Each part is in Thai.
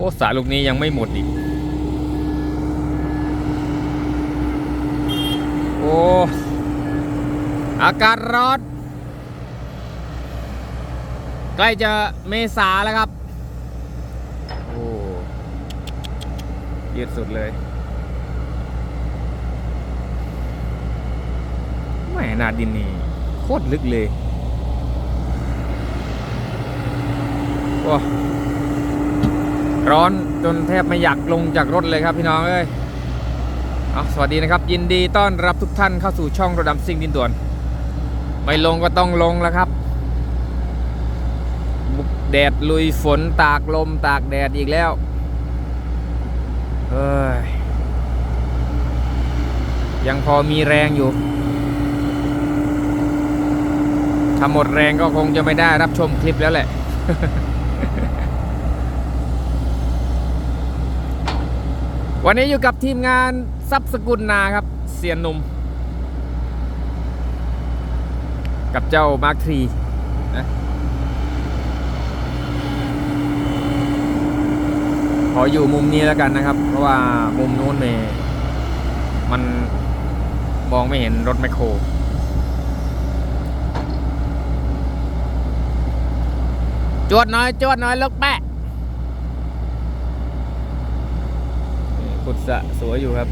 อ้สายลูกนี้ยังไม่หมดอีก โอ้อากาศร้อนใกล้จะเมษาแล้วครับ โอ้ยืดสุดเลยไม่นาดินนี่โคตรลึกเลย โอ้ ร้อนจนแทบไม่อยากลงจากรถเลยครับพี่น้องเอ้ยเอาสวัสดีนะครับ ยินดีต้อนรับทุกท่านเข้าสู่ช่องระดำซิ่งดินด่วน ไม่ลงก็ต้องลงแล้วครับบุกแดดลุยฝนตากลมตากแดดอีกแล้วเอ้ยยังพอมีแรงอยู่ถ้าหมดแรงก็คงจะไม่ได้รับชมคลิปแล้วแหละ วันนี้อยู่กับทีมงานซับสกุลนาครับเสียนหนุ่ม กับเจ้ามาร์คทรีนะขออยู่มุมนี้แล้วกันนะครับ เพราะว่ามุมนู้นเมมันมองไม่เห็นรถแมคโครจวดน้อยจวดน้อยลูกแปะนี่ ขุดสะสวยอยู่ครับ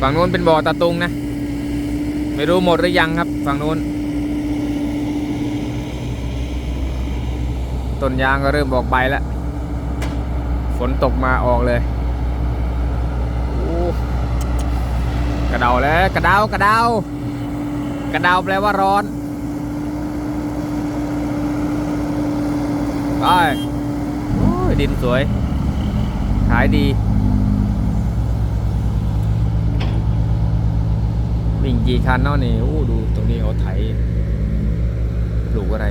ฝั่งนู้นเป็นบ่อตะตุงนะ ไม่รู้หมดหรือยังครับ ฝั่งนู้น ต้นยางก็เริ่มบอกใบแล้ว ฝนตกมาออกเลยกระเดาแล้วกระเดากระเดากระเดาแปลว่าร้อนไปดินสวย ขายดี วิ่งกี่คันเนาะนี่โอ้ดูตรงนี้เขาไถปลูกอะไร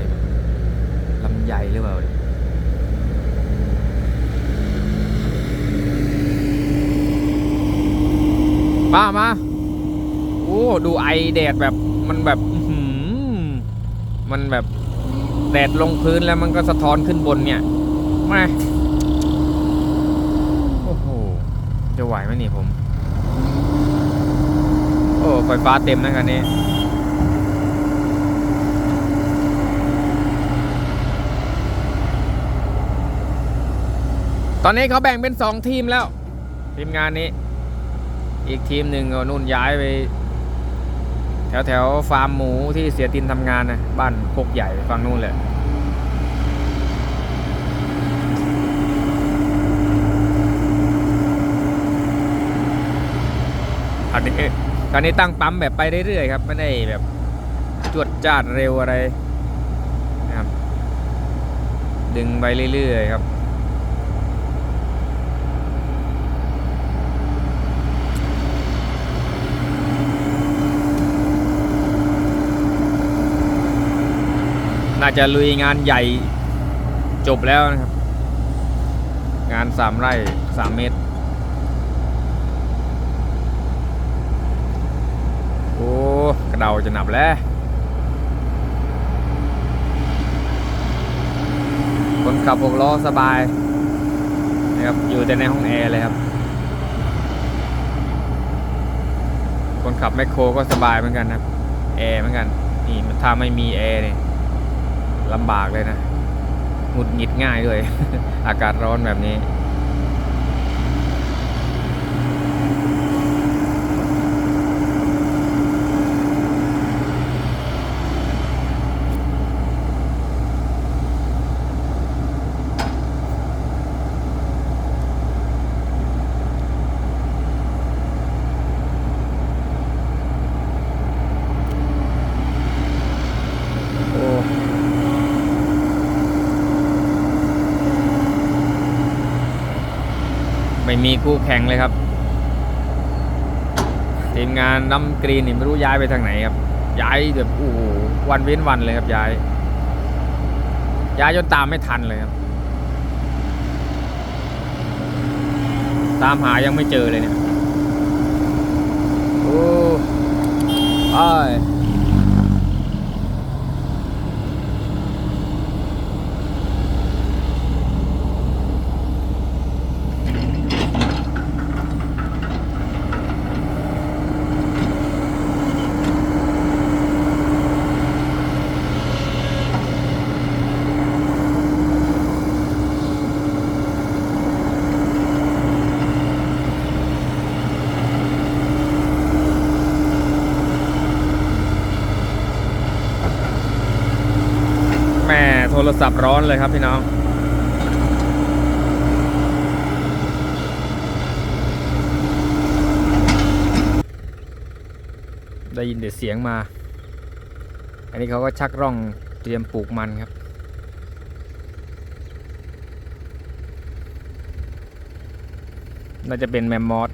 ลำไยหรือเปล่าเนี่ยมามา โอ้ ดูไอแดดแบบมันแบบมันแบบแดดลงพื้นแล้วมันก็สะท้อนขึ้นบนเนี่ยมาโอ้โห จะ ไหวไหมนี่ผม โอ้ ไฟฟ้าเต็มนะคันนี้ตอนนี้เขาแบ่งเป็นสองทีมแล้ว ทีมงานนี้ อีกทีมหนึ่งก็นู่นย้ายไป แถวแถวฟาร์มหมูที่เสียตินทำงานนะบ้านโคกใหญ่ฝั่งนู่นเลย อันนี้ตอนนี้ตั้งปั๊มแบบไปเรื่อยๆครับไม่ได้แบบจวดจ้าดเร็วอะไรนะครับ ดึงไปเรื่อยๆครับน่าจะลุยงานใหญ่จบแล้วนะครับ งานสามไร่สามเมตร โอ้กระ เดาจะหนับแล้วคนขับหกล้อสบายนะครับอยู่แต่ในห้องแอร์เลยครับ คนขับแมคโครก็สบายเหมือนกันครับแอร์เหมือนกันนี่ถ้าไม่มีแอร์เนี่ยลำบากเลยนะหงุดหงิดง่ายด้วยอากาศร้อนแบบนี้ โอ้ ไม่มีคู่แข่งเลยครับ ทีมงานน้ำกรีนนี่ไม่รู้ย้ายไปทางไหนครับ ย้ายแบบโอ้โหวันเว้นวันเลยครับย้าย ย้ายจนตามไม่ทันเลยครับ ตามหายังไม่เจอเลยเนี่ย โอ้ย ศัพท์ร้อนเลยครับพี่น้อง ได้ยินเดี๋ยวเสียงมา อันนี้เขาก็ชักร่องเตรียมปลูกมันครับ น่าจะเป็นแมมมอส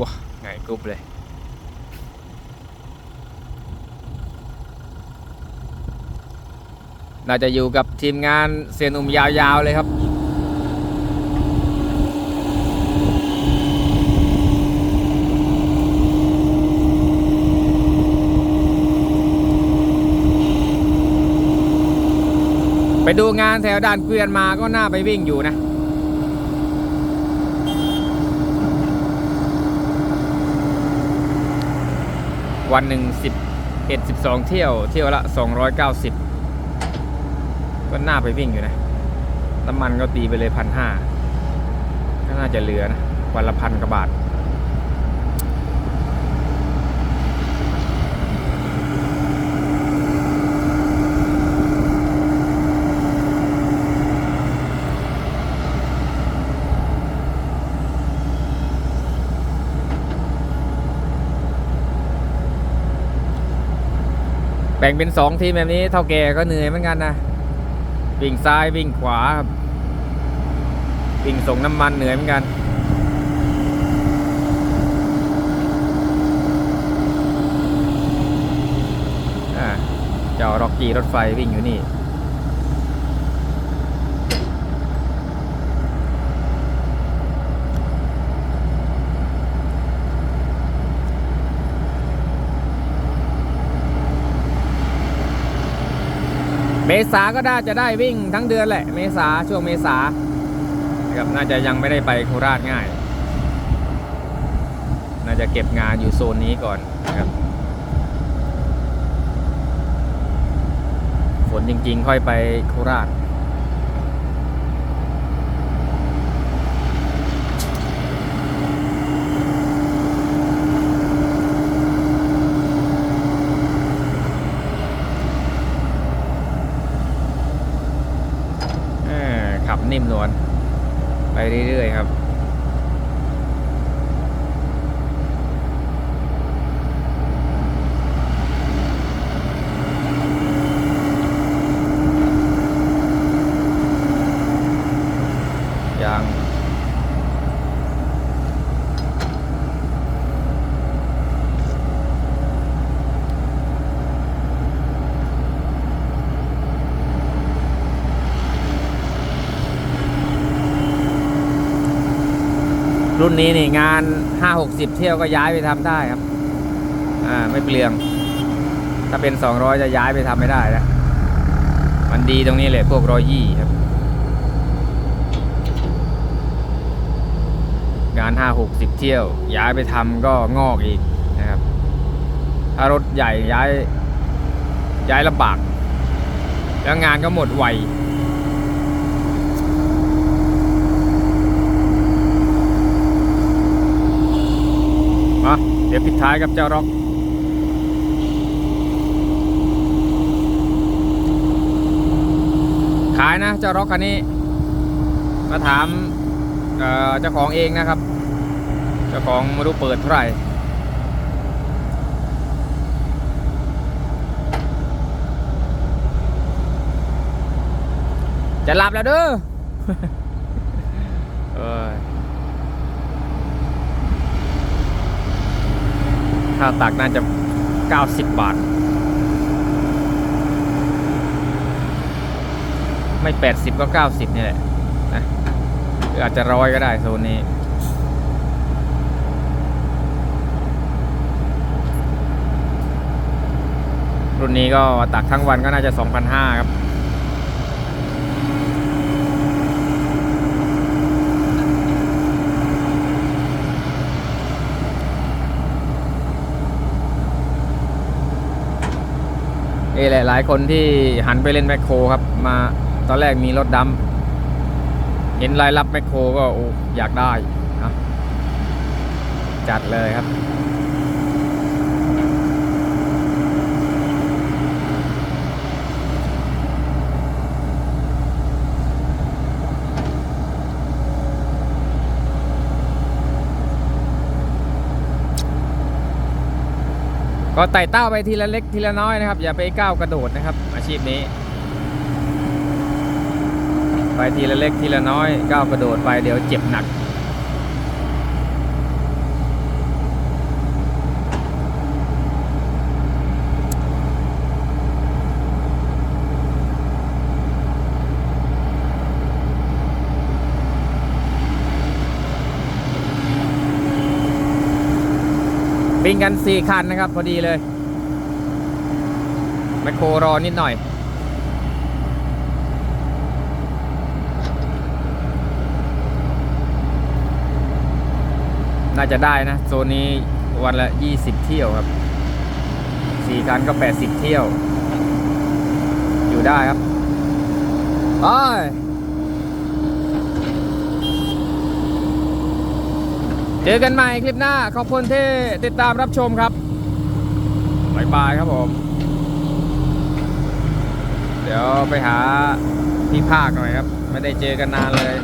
ว้าไงกรุบเลย น่าจะอยู่กับทีมงานเซียนอุมยาวๆเลยครับ ไปดูงานแถวด่านเกวียนมาก็น่าไปวิ่งอยู่นะวันหนึ่งสิบเอ็ดสิบสองเที่ยว เที่ยวละสองร้อยเก้าสิบ ก็น่าไปวิ่งอยู่นะ น้ำมันก็ตีไปเลยพันห้าก็น่าจะเหลือนะวันละพันกว่าบาทแบ่งเป็นสองทีมแบบนี้เท่าแก่ก็เหนื่อยเหมือนกันนะ วิ่งซ้ายวิ่งขวาครับวิ่งส่งน้ำมันเหนื่อยเหมือนกันอ่าเจ้าร็อกกี้รถไฟวิ่งอยู่นี่ ษาก็ได้จะได้วิ่งทั้งเดือนแหละ เมษาช่วงเมษาครับน่าจะยังไม่ได้ไปโคราชง่าย น่าจะเก็บงานอยู่โซนนี้ก่อนนะครับฝนจริงๆ ค่อยไปโคราช เออขับนิ่มนวลไป เรื่อยๆครับ ยัง รุ่นนี้นี่งาน 5-60 เที่ยวก็ย้ายไปทำได้ครับ อ่าไม่เปลือง ถ้าเป็น 200 จะย้ายไปทำไม่ได้แล้วมันดีตรงนี้แหละพวกรอยยี่ครับ งานห้าหกสิบเที่ยว ย้ายไปทำก็งอกอีกนะครับ ถ้ารถใหญ่ย้ายย้ายลำบาก แล้วงานก็หมดไวมา เดี๋ยวปิดท้ายกับเจ้าร็อกขายนะเจ้าร็อกคันนี้ มาถามเอ่อเจ้าของเองนะครับ เจ้าของไม่รู้เปิดเท่าไหร่จะหลับแล้วเด้อ เอ้ย ค่าตักน่าจะ 90 บาท ไม่ 80 ก็ 90 นี่แหละนะหรืออาจจะร้อยก็ได้โซนนี้รุ่นนี้ก็ตักทั้งวันก็น่าจะ 2,500 ครับ นี่แหละหลายคนที่หันไปเล่นแมคโครครับ มาตอนแรกมีรถดำเห็นรายรับแมคโครก็ออยากได้นะจัดเลยครับ ก็ไต่เต้าไปทีละเล็กทีละน้อยนะครับ อย่าไปก้าวกระโดดนะครับ อาชีพนี้ ไปทีละเล็กทีละน้อยก้าวกระโดดไปเดี๋ยวเจ็บหนัก วิ่งกัน 4 คันนะครับ พอดีเลยไมโครรอนิดหน่อย น่าจะได้นะ โซนนี้วันละ 20 เที่ยวครับ 4 คันก็ 80 เที่ยว อยู่ได้ครับไป เจอกันใหม่คลิปหน้า ขอบคุณที่ติดตามรับชมครับบายบายครับผม เดี๋ยวไปหาพี่ภาคหน่อยครับ ไม่ได้เจอกันนานเลย